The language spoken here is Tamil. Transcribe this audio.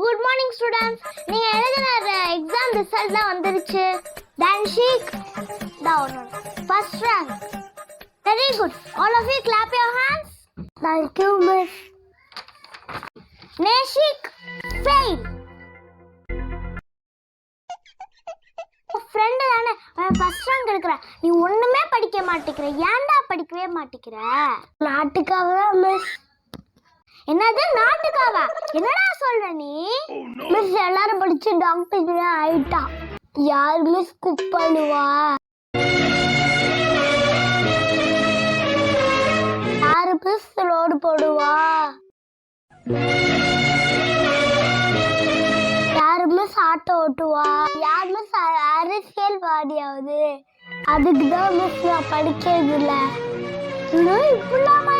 குட் மார்னிங் ஸ்டூடெண்ட்ஸ் நீங்க எழுதின எக்ஸாம் ரிசல்ட் தான் வந்துருச்சு. Dhanshik town first rank very good all of you clap your hands thank you miss Neshik fail friend தானே. அவன் ஃபர்ஸ்ட் ரேங்க் எடுக்கிற. நீ ஒன்றுமே படிக்க மாட்டேங்கிற. ஏன்டா படிக்கவே மாட்டேங்கிற? நாட்டுக்காக தான் மிஸ் என்னது? நாட்டுக்காவா? என்னடா சொல்ற நீ? மிஸ் எல்லாரும் படிச்சு டாக்டர் ஆயிட்டா. யார் மிஸ் குக் பண்ணுவா. யாரு மிஸ் ரோடு போடுவா? யாரு மிஸ் ஆட்டோ ஓட்டுவா? யார் மிஸ் அரசியல் வாதியாவது. அதுக்கு தான் மிஸ் நான் படிக்கிறது இல்லை இப்படிலாமா